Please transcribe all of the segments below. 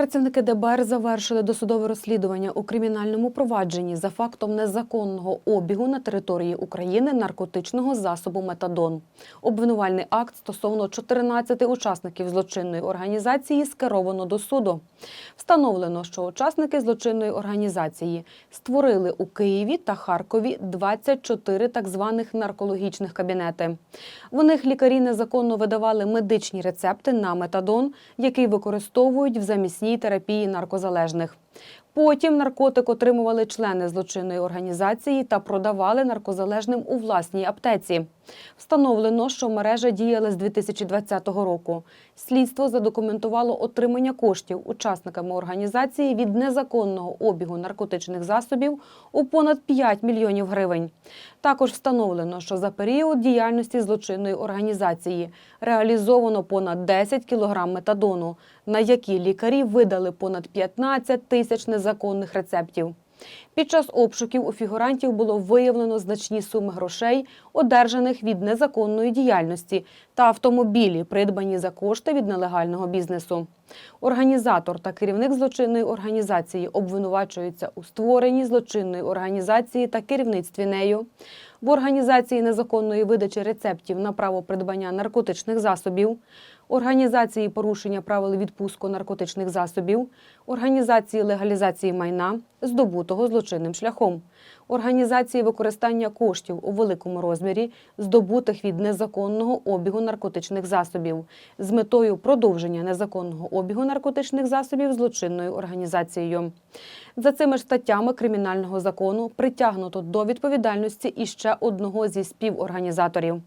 Працівники ДБР завершили досудове розслідування у кримінальному провадженні за фактом незаконного обігу на території України наркотичного засобу метадон. Обвинувальний акт стосовно 14 учасників злочинної організації скеровано до суду. Встановлено, що учасники злочинної організації створили у Києві та Харкові 24 так званих наркологічних кабінети. В них лікарі незаконно видавали медичні рецепти на метадон, який використовують в замісній терапії наркозалежних. Потім наркотик отримували члени злочинної організації та продавали наркозалежним у власній аптеці. Встановлено, що мережа діяла з 2020 року. Слідство задокументувало отримання коштів учасниками організації від незаконного обігу наркотичних засобів у понад 5 мільйонів гривень. Також встановлено, що за період діяльності злочинної організації реалізовано понад 10 кілограм метадону, на які лікарі видали понад 15 тисяч незаконних рецептів. Під час обшуків у фігурантів було виявлено значні суми грошей, одержаних від незаконної діяльності, та автомобілі, придбані за кошти від нелегального бізнесу. Організатор та керівник злочинної організації обвинувачуються у створенні злочинної організації та керівництві нею, в організації незаконної видачі рецептів на право придбання наркотичних засобів, організації порушення правил відпуску наркотичних засобів, організації легалізації майна, здобутого злочинним шляхом, організації використання коштів у великому розмірі, здобутих від незаконного обігу наркотичних засобів, з метою продовження незаконного обігу наркотичних засобів злочинною організацією. За цими ж статтями кримінального закону притягнуто до відповідальності іще одного зі співорганізаторів.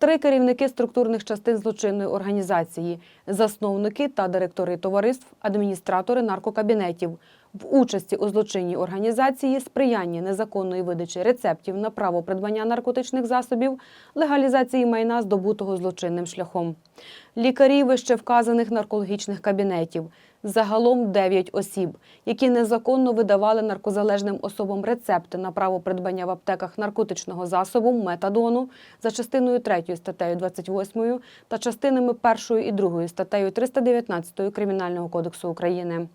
Три керівники структурних частин злочинної організації, засновники та директори товариств, адміністратори наркокабінетів в участі у злочинній організації, сприяння незаконної видачі рецептів на право придбання наркотичних засобів, легалізації майна, здобутого злочинним шляхом. Лікарі вище вказаних наркологічних кабінетів. Загалом 9 осіб, які незаконно видавали наркозалежним особам рецепти на право придбання в аптеках наркотичного засобу метадону за частиною 3 статтею 28 та частинами 1 і 2 статтею 319 Кримінального кодексу України.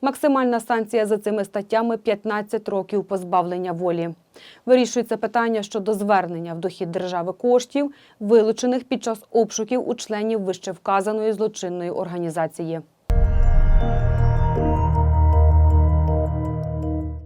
Максимальна санкція за цими статтями 15 років позбавлення волі. Вирішується питання щодо звернення в дохід держави коштів, вилучених під час обшуків у членів вище вказаної злочинної організації.